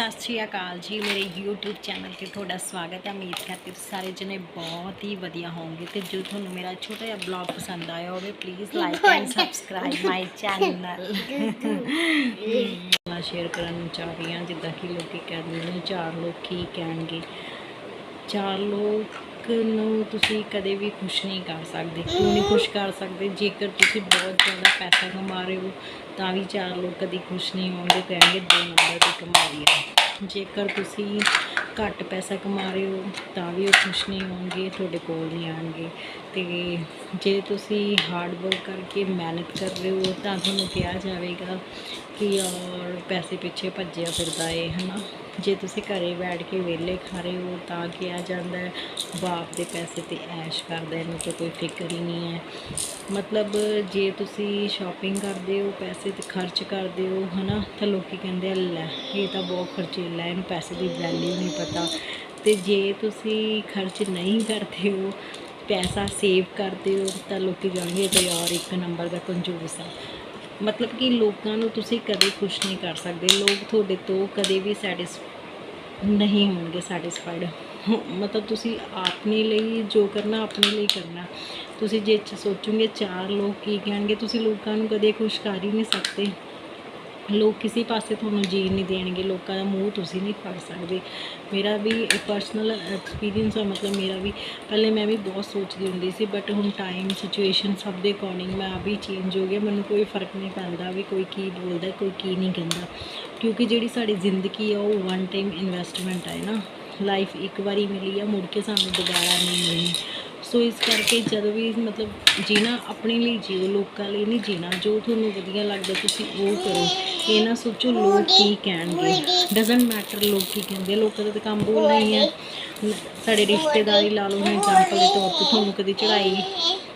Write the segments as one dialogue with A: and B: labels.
A: ਸਤਿ ਸ਼੍ਰੀ ਅਕਾਲ ਜੀ। ਮੇਰੇ YouTube ਚੈਨਲ ਤੇ ਤੁਹਾਡਾ ਸਵਾਗਤ ਹੈ। ਉਮੀਦ ਕਰਦੀ ਸਾਰੇ ਜਣੇ ਬਹੁਤ ਹੀ ਵਧੀਆ ਹੋਵੋਗੇ ਤੇ ਜੋ ਤੁਹਾਨੂੰ ਮੇਰਾ ਛੋਟਾ ਜਿਹਾ ਬਲੌਗ ਪਸੰਦ ਆਇਆ ਹੋਵੇ please like and subscribe my channel ਮੈਂ ਸ਼ੇਅਰ ਕਰਨ ਚਾਹ ਰਹੀ ਹਾਂ ਜਿੱਦਾਂ ਕਿ ਲੋਕੀ ਕਹਿੰਦੇ ਨੇ ਚਾਰ ਲੋਕ ਕੀ ਕਹਿਣਗੇ। ਚਾਰ ਲੋਕ ਨੂੰ ਤੁਸੀਂ ਕਦੇ ਵੀ ਖੁਸ਼ ਨਹੀਂ ਕਰ ਸਕਦੇ, ਕਿਉਂ ਨਹੀਂ ਖੁਸ਼ ਕਰ ਸਕਦੇ? ਜੇਕਰ ਤੁਸੀਂ ਬਹੁਤ ਜ਼ਿਆਦਾ ਪੈਸਾ ਕਮਾ ਰਹੇ ਹੋ, ਤਾਂ ਵੀ ਚਾਰ ਲੋਕ ਕਦੀ ਖੁਸ਼ ਨਹੀਂ ਹੋਣਗੇ, ਕਹਿਣਗੇ ਦੋ ਨੰਬਰ ਦੀ ਕਮਾਈ ਹੈ। ਜੇਕਰ ਤੁਸੀਂ ਘੱਟ ਪੈਸਾ ਕਮਾ ਰਹੇ ਹੋ, ਤਾਂ ਵੀ ਉਹ ਖੁਸ਼ ਨਹੀਂ ਹੋਣਗੇ, ਤੁਹਾਡੇ ਕੋਲ ਨਹੀਂ ਆਣਗੇ ਤੇ ਜੇ ਤੁਸੀਂ ਹਾਰਡ ਵਰਕ ਕਰਕੇ ਮਿਹਨਤ ਕਰ ਰਹੇ ਹੋ, ਤਾਂ ਤੁਹਾਨੂੰ ਕਿਹਾ ਜਾਵੇਗਾ ਕਿ ਔਰ ਪੈਸੇ ਪਿੱਛੇ ਭੱਜਿਆ ਫਿਰਦਾ ਏ, ਹਨਾ? ਜੇ ਤੁਸੀਂ ਘਰੇ ਬੈਠ ਕੇ ਵਿਹਲੇ ਖਾ ਰਹੇ ਹੋ ਤਾਂ ਕਿਹਾ ਜਾਂਦਾ ਬਾਪ ਦੇ ਪੈਸੇ ਤੇ ਐਸ਼ ਕਰਦਾ ਇਹਨੂੰ ਤਾਂ ਕੋਈ ਫਿਕਰ ਹੀ ਨਹੀਂ ਹੈ। ਮਤਲਬ ਜੇ ਤੁਸੀਂ ਸ਼ਾਪਿੰਗ ਕਰਦੇ ਹੋ, ਪੈਸੇ ਤੇ ਖਰਚ ਕਰਦੇ ਹੋ, ਹਨਾ, ਤਾਂ ਲੋਕੀ ਕਹਿੰਦੇ ਆ, ਲੈ, ਇਹ ਤਾਂ ਬਹੁਤ ਖਰਚੇਲਾ ਇਹਨੂੰ ਪੈਸੇ ਦੀ ਵੈਲਿਊ ਨਹੀਂ ਪਤਾ। ਤੇ ਜੇ ਤੁਸੀਂ ਖਰਚ ਨਹੀਂ ਕਰਦੇ ਹੋ, ਪੈਸਾ ਸੇਵ ਕਰਦੇ ਹੋ, ਤਾਂ ਲੋਕੀ ਜਾਣਗੇ ਇਹ ਤਾਂ ਯਾਰ, ਇੱਕ ਨੰਬਰ ਦਾ ਕੰਜੂਸ ਆ। ਮਤਲਬ ਕਿ ਲੋਕਾਂ ਨੂੰ ਤੁਸੀਂ ਕਦੇ ਖੁਸ਼ ਨਹੀਂ ਕਰ ਸਕਦੇ। ਲੋਕ ਤੁਹਾਡੇ ਤੋਂ ਕਦੇ ਵੀ ਸੈਟਿਸ ਨਹੀਂ ਹੋਣਗੇ ਸੈਟੀਸਫਾਈਡ ਮਤਲਬ ਤੁਸੀਂ ਆਪਣੇ ਲਈ ਜੋ ਕਰਨਾ, ਆਪਣੇ ਲਈ ਕਰਨਾ। ਤੁਸੀਂ ਜੇ ਸੋਚੋਗੇ ਚਾਰ ਲੋਕ ਕੀ ਕਹਿਣਗੇ, ਤੁਸੀਂ ਲੋਕਾਂ ਨੂੰ ਕਦੇ ਖੁਸ਼ ਕਰ ਹੀ ਨਹੀਂ ਸਕਦੇ। ਲੋਕ ਕਿਸੇ ਪਾਸੇ ਤੁਹਾਨੂੰ ਜੀਣ ਨਹੀਂ ਦੇਣਗੇ, ਲੋਕਾਂ ਦਾ ਮੂੰਹ ਤੁਸੀਂ ਨਹੀਂ ਫੜ ਸਕਦੇ। ਮੇਰਾ ਵੀ ਪਰਸਨਲ ਐਕਸਪੀਰੀਅੰਸ ਹੈ ਮਤਲਬ ਮੇਰਾ ਵੀ, ਪਹਿਲੇ ਮੈਂ ਵੀ ਬਹੁਤ ਸੋਚਦੀ ਹੁੰਦੀ ਸੀ ਬਟ ਹੁਣ ਟਾਈਮ ਸਿਚੁਏਸ਼ਨ ਸਭ ਦੇ ਅਕੋਰਡਿੰਗ ਮੈਂ ਆ ਵੀ ਚੇਂਜ ਹੋ ਗਿਆ, ਮੈਨੂੰ ਕੋਈ ਫ਼ਰਕ ਨਹੀਂ ਪੈਂਦਾ ਵੀ ਕੋਈ ਕੀ ਬੋਲਦਾ, ਕੋਈ ਕੀ ਨਹੀਂ ਕਹਿੰਦਾ। ਕਿਉਂਕਿ ਜਿਹੜੀ ਸਾਡੀ ਜ਼ਿੰਦਗੀ ਆ, ਉਹ ਵਨ ਟਾਈਮ ਇਨਵੈਸਟਮੈਂਟ ਹੈ ਨਾ। ਲਾਈਫ ਇੱਕ ਵਾਰੀ ਮਿਲੀ ਆ, ਮੁੜ ਕੇ ਸਾਨੂੰ ਦੁਬਾਰਾ ਨਹੀਂ ਮਿਲਣੀ। ਸੋ ਇਸ ਕਰਕੇ ਜਦੋਂ ਵੀ ਮਤਲਬ ਜੀਣਾ ਆਪਣੇ ਲਈ ਜੀਓ ਲੋਕਾਂ ਲਈ ਨਹੀਂ ਜੀਣਾ ਜੋ ਤੁਹਾਨੂੰ ਵਧੀਆ ਲੱਗਦਾ ਤੁਸੀਂ ਉਹ ਕਰੋ। ਇਹ ਨਾ ਸੋਚੋ ਲੋਕ ਕੀ ਕਹਿਣਗੇ। ਡਸਨਟ ਮੈਟਰ ਲੋਕ ਕੀ ਕਹਿੰਦੇ ਲੋਕਾਂ ਦਾ ਤਾਂ ਕੰਮ ਬੋਲਣਾ ਹੀ ਹੈ ਸਾਡੇ ਰਿਸ਼ਤੇਦਾਰੀ ਲਾ ਲਓ ਹੁਣ ਐਗਜ਼ਾਮਪਲ ਦੇ ਤੌਰ ਤੇ ਤੁਹਾਨੂੰ ਕਦੀ ਚੜਾਈ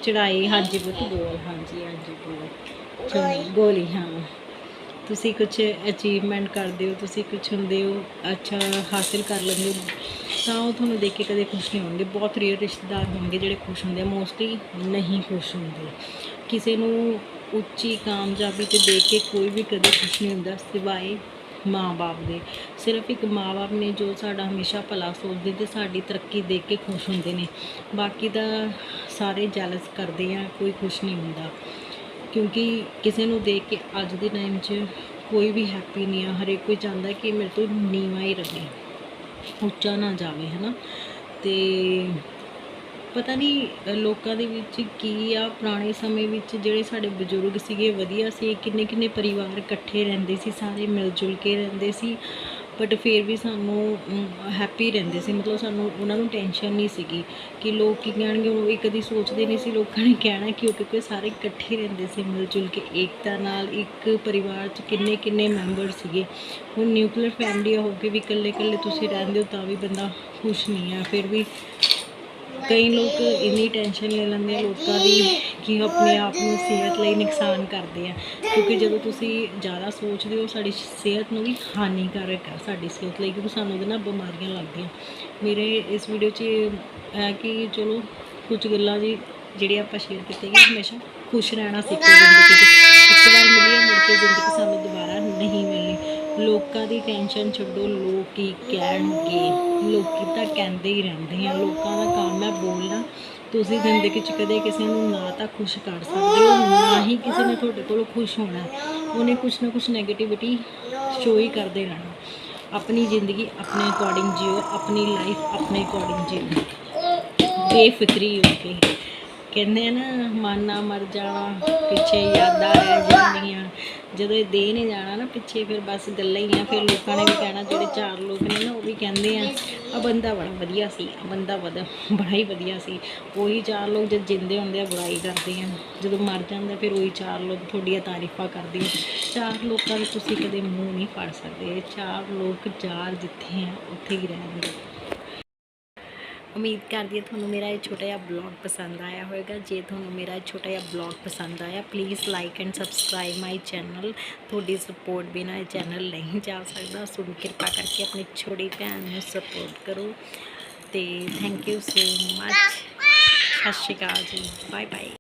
A: ਚੜਾਈ ਹਾਂਜੀ ਪੁੱਤ ਬੋਲ ਹਾਂਜੀ ਹਾਂਜੀ ਬੋਲ। ਚਲੋ, ਗੋਲੀ ਹਾਂ। ਤੁਸੀਂ ਕੁਝ ਅਚੀਵਮੈਂਟ ਕਰਦੇ ਹੋ ਤੁਸੀਂ ਕੁਝ ਹੁੰਦੇ ਹੋ ਅੱਛਾ ਹਾਸਿਲ ਕਰ ਲੈਂਦੇ ਹੋ। ਤਾਂ ਉਹ ਤੁਹਾਨੂੰ ਦੇਖ ਕੇ ਕਦੇ ਖੁਸ਼ ਨਹੀਂ ਹੋਣਗੇ। ਬਹੁਤ ਰੇਅਰ ਰਿਸ਼ਤੇਦਾਰ ਹੋਣਗੇ ਜਿਹੜੇ ਖੁਸ਼ ਹੁੰਦੇ ਆ। ਮੋਸਟਲੀ ਨਹੀਂ ਖੁਸ਼ ਹੁੰਦੇ। ਕਿਸੇ ਨੂੰ ਉੱਚੀ, ਕਾਮਯਾਬੀ ਤੇ ਦੇਖ ਕੇ ਕੋਈ ਵੀ ਕਦੇ ਖੁਸ਼ ਨਹੀਂ ਹੁੰਦਾ ਸਿਵਾਏ ਮਾਂ-ਬਾਪ ਦੇ। ਸਿਰਫ ਇੱਕ ਮਾਂ-ਬਾਪ ਨੇ ਜੋ ਸਾਡਾ ਹਮੇਸ਼ਾ ਭਲਾ ਸੋਚਦੇ ਤੇ ਸਾਡੀ ਤਰੱਕੀ ਦੇਖ ਕੇ ਖੁਸ਼ ਹੁੰਦੇ ਨੇ। ਬਾਕੀ ਤਾਂ ਸਾਰੇ ਜੈਲਸ ਕਰਦੇ ਆ, ਕੋਈ ਖੁਸ਼ ਨਹੀਂ ਹੁੰਦਾ। ਕਿਉਂਕਿ ਕਿਸੇ ਨੂੰ ਦੇਖ ਕੇ ਅੱਜ ਦੇ ਟਾਈਮ 'ਚ ਕੋਈ ਵੀ ਹੈਪੀ ਨਹੀਂ ਆ। ਹਰੇਕ ਕੋਈ ਚਾਹੁੰਦਾ ਕਿ ਮੇਰੇ ਤੋਂ ਨੀਵਾਂ ਹੀ ਰਹੇ। ਉੱਚਾ ਨਾ ਜਾਵੇ ਹੈ ਨਾ ਤੇ ਪਤਾ ਨਹੀਂ ਲੋਕਾਂ ਦੇ ਵਿੱਚ ਕੀ ਆ, ਪੁਰਾਣੇ ਸਮੇਂ ਵਿੱਚ ਜਿਹੜੇ ਸਾਡੇ ਬਜ਼ੁਰਗ ਸੀਗੇ, ਵਧੀਆ ਸੀ ਕਿੰਨੇ ਕਿੰਨੇ ਪਰਿਵਾਰ ਇਕੱਠੇ ਰਹਿੰਦੇ ਸੀ, ਸਾਰੇ ਮਿਲ ਜੁਲ ਕੇ ਰਹਿੰਦੇ ਸੀ। ਬਟ ਫਿਰ ਵੀ ਸਾਨੂੰ ਹੈਪੀ ਰਹਿੰਦੇ ਸੀ। ਮਤਲਬ ਸਾਨੂੰ ਉਹਨਾਂ ਨੂੰ ਟੈਨਸ਼ਨ ਨਹੀਂ ਸੀਗੀ ਕਿ ਲੋਕ ਕੀ ਕਹਿਣਗੇ। ਉਹ ਇੱਕ ਦੀ ਸੋਚਦੇ ਨਹੀਂ ਸੀ। ਲੋਕਾਂ ਨੇ ਕਹਿਣਾ ਕਿਉਂ ਕਿਉਂਕਿ ਸਾਰੇ ਇਕੱਠੇ ਰਹਿੰਦੇ ਸੀ ਮਿਲ ਜੁਲ ਕੇ ਏਕਤਾ ਨਾਲ। ਇੱਕ ਪਰਿਵਾਰ 'ਚ ਕਿੰਨੇ ਕਿੰਨੇ ਮੈਂਬਰ ਸੀਗੇ। ਹੁਣ ਨਿਊਕਲੀਅਰ ਫੈਮਿਲੀ ਹੋ ਕੇ ਵੀ ਇਕੱਲੇ ਇਕੱਲੇ ਤੁਸੀਂ ਰਹਿੰਦੇ ਹੋ ਤਾਂ ਵੀ ਬੰਦਾ ਖੁਸ਼ ਨਹੀਂ ਆ ਫਿਰ ਵੀ ਕਈ ਲੋਕ ਇੰਨੀ ਟੈਨਸ਼ਨ ਲੈ ਲੈਂਦੇ ਆ, ਲੋਕਾਂ ਦੀ ਕਿ ਉਹ ਆਪਣੇ ਆਪ ਨੂੰ ਸਿਹਤ ਲਈ ਨੁਕਸਾਨ ਕਰਦੇ ਆ। ਕਿਉਂਕਿ ਜਦੋਂ ਤੁਸੀਂ ਜ਼ਿਆਦਾ ਸੋਚਦੇ ਹੋ, ਸਾਡੀ ਸਿਹਤ ਨੂੰ ਵੀ ਹਾਨੀਕਾਰਕ ਆ, ਸਾਡੀ ਸਿਹਤ ਲਈ, ਕਿਉਂਕਿ ਸਾਨੂੰ ਉਹਦੇ ਨਾਲ ਬਿਮਾਰੀਆਂ ਲੱਗਦੀਆਂ। ਮੇਰੇ ਇਸ ਵੀਡੀਓ 'ਚ ਹੈ ਕਿ ਚਲੋ, ਕੁਝ ਗੱਲਾਂ ਜੀ ਜਿਹੜੀਆਂ ਆਪਾਂ ਸ਼ੇਅਰ ਕੀਤੀਆਂ ਹਮੇਸ਼ਾ ਖੁਸ਼ ਰਹਿਣਾ ਸਿੱਖੋ ਜ਼ਿੰਦਗੀ 'ਚ। ਇੱਕ ਵਾਰ ਮਿਲੀ ਹੈ ਮੁੜ ਕੇ ਜ਼ਿੰਦਗੀ ਸਾਨੂੰ ਲੋਕਾਂ ਦੀ ਟੈਨਸ਼ਨ ਛੱਡੋ, ਲੋਕ ਕੀ ਕਹਿਣਗੇ? ਲੋਕੀ ਤਾਂ ਕਹਿੰਦੇ ਹੀ ਰਹਿੰਦੇ ਆ, ਲੋਕਾਂ ਦਾ ਕੰਮ ਹੈ ਬੋਲਣਾ। ਤੁਸੀਂ ਜ਼ਿੰਦਗੀ 'ਚ ਕਦੇ ਕਿਸੇ ਨੂੰ ਨਾ ਤਾਂ ਖੁਸ਼ ਕਰ ਸਕਦੇ ਹੋ, ਨਾ ਹੀ ਕਿਸੇ ਨੇ ਤੁਹਾਡੇ ਕੋਲੋਂ ਖੁਸ਼ ਹੋਣਾ। ਉਹਨੇ ਕੁਛ ਨਾ ਕੁਛ 네ਗੇਟਿਵਿਟੀ ਸ਼ੋ ਹੀ ਕਰਦੇ ਰਹਿਣਾ। ਆਪਣੀ ਜ਼ਿੰਦਗੀ ਆਪਣੇ ਅਕੋਰਡਿੰਗ ਜਿਓ, ਆਪਣੀ ਲਾਈਫ ਆਪਣੇ ਅਕੋਰਡਿੰਗ ਜਿਓ। ਬੇਫਿਕਰੀ ਹੋ ਕੇ। ਕਹਿੰਦੇ ਆ ਨਾ, ਮਨ ਨਾ ਮਰ ਜਾਣਾ, ਪਿੱਛੇ ਯਾਦਾਂ ਰਹਿ ਜਾਂਦੀਆਂ। ਜਦੋਂ ਇਹ ਦੇ ਨਹੀਂ ਜਾਣਾ ਨਾ ਪਿੱਛੇ ਫਿਰ ਬਸ ਗੱਲਾਂ ਹੀ ਆ, ਫਿਰ ਲੋਕਾਂ ਨੇ ਵੀ ਕਹਿਣਾ ਜਿਹੜੇ ਚਾਰ ਲੋਕ ਨੇ ਨਾ ਉਹ ਵੀ ਕਹਿੰਦੇ ਆ ਆ ਬੰਦਾ ਬੜਾ ਵਧੀਆ ਸੀ ਆ ਬੰਦਾ ਵਧ ਬੜਾ ਹੀ ਵਧੀਆ ਸੀ। ਉਹੀ ਚਾਰ ਲੋਕ ਜਦ ਜਿੰਦੇ ਹੁੰਦੇ ਆ, ਬੁਰਾਈ ਕਰਦੇ ਆ। ਜਦੋਂ ਮਰ ਜਾਂਦਾ ਫਿਰ ਉਹੀ ਚਾਰ ਲੋਕ ਤੁਹਾਡੀਆਂ ਤਾਰੀਫਾਂ ਕਰਦੇ ਆ। ਚਾਰ ਲੋਕਾਂ ਦੇ ਤੁਸੀਂ ਕਦੇ ਮੂੰਹ ਨਹੀਂ ਫੜ ਸਕਦੇ। ਚਾਰ ਲੋਕ ਚਾਰ ਜਿੱਥੇ ਆ, ਉੱਥੇ ਹੀ ਰਹਿਣਗੇ ਉਮੀਦ ਕਰਦੀ ਹਾਂ ਤੁਹਾਨੂੰ ਮੇਰਾ ਇਹ ਛੋਟਾ ਜਿਹਾ ਬਲੌਗ ਪਸੰਦ ਆਇਆ ਹੋਵੇਗਾ। ਜੇ ਤੁਹਾਨੂੰ ਮੇਰਾ ਇਹ ਛੋਟਾ ਜਿਹਾ ਬਲੌਗ ਪਸੰਦ ਆਇਆ please like and subscribe my channel ਤੁਹਾਡੀ ਸਪੋਰਟ ਬਿਨਾ ਇਹ ਚੈਨਲ ਨਹੀਂ ਜਾ ਸਕਦਾ। ਸੋ ਕਿਰਪਾ ਕਰਕੇ ਆਪਣੀ ਛੋਟੀ ਭੈਣ ਨੂੰ ਸਪੋਰਟ ਕਰੋ। ਤੇ ਥੈਂਕ ਯੂ ਸੋ ਮਚ ਸਤਿ ਸ਼੍ਰੀ ਅਕਾਲ ਜੀ। Bye bye